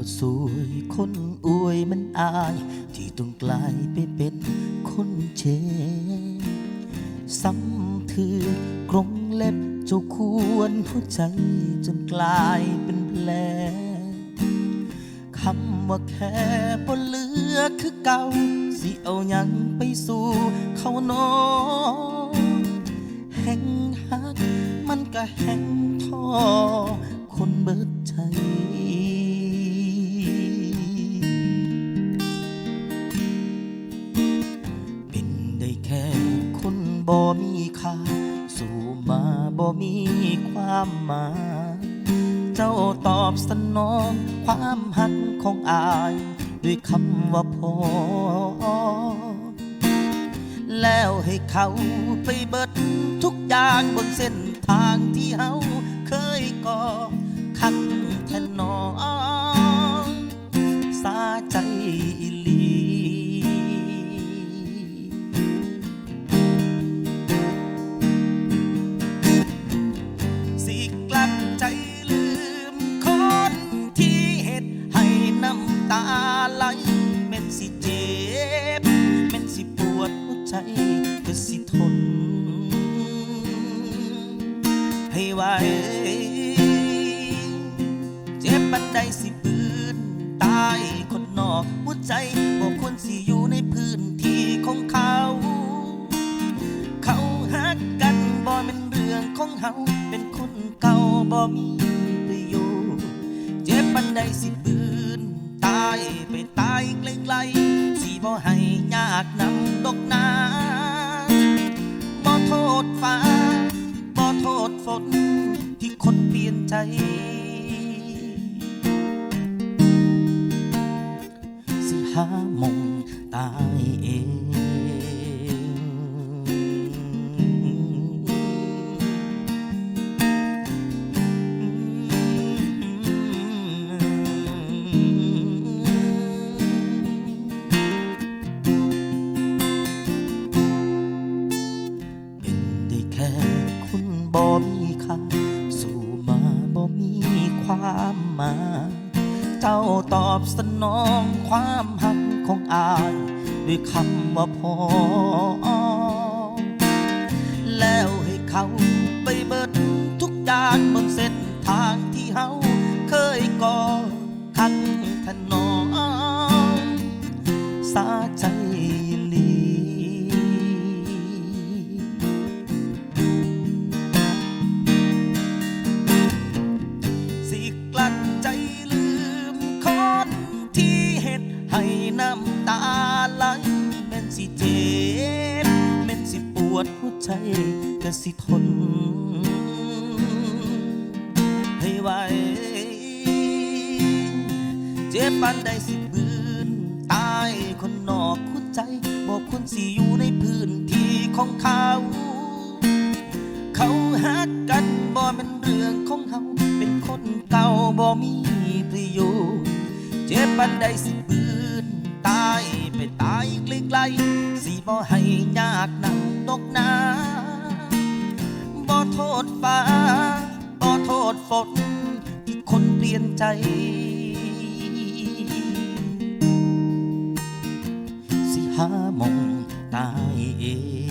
บ่สวยคนอวยมันอาย ที่ต้องกลายไปเป็นคนเชซ้ำถือกรงเล็บเจ้าควรหัวใจจนกลายเป็นแผลคำว่าแค่บ่เหลือคือเก่า สิเอายังไปสู่เขานอแห่งหักมันก็แห่งท้อคนเบิดใจ บ่มีค่า สู่มาบ่มีความหมาย เจ้าตอบสนองความหักของอาย ด้วยคำว่าพอ แล้วให้เขาไปเบิดทุกอย่างบนเส้นทางที่เฮาเคยก่อคันแทนนอ ไหลแม่นสิเจ็บแม่นสิปวดหัวใจก็สิทน ให้ไหวเจ็บปันใดสิปืนตายคนนอกหัวใจบอกควรสิอยู่ในพื้นที่ของเขา เขาหักกันบ่เป็นเรื่องของเฮาเป็นคนเก่าบ่มีประโยชน์เจ็บปันใดสิปืนายไปตายไกลๆสิบ่ให้ยากนำดกนาบ่โทษฟ้าบ่โทษฝนที่คนเปลี่ยนใจ สิหามองาสู่มาบ่มีความหมายเจ้าตอบสนองความหักของอายด้วยคำว่าพอ แล้วให้เขา น้ำตาไหลแม่นสิเจ็บแม่นสิปวดหัวใจก็สิทน ให้ไหวเจ็บปานใดสิบืนตายคนนอกหัวใจบอกคนสิอยู่ในพื้นที่ของเขา เขาหักกันบ่เป็นเรื่องของเขาเป็นคนเก่าบ่มีประโยชน์เจ็บปันใดสิปืนายไปตายไกลๆสิบ่ให้ยากนักตกนาบ่โทษฟ้าบ่โทษฝนที่คนเปลี่ยนใจ สิหามองตายเอง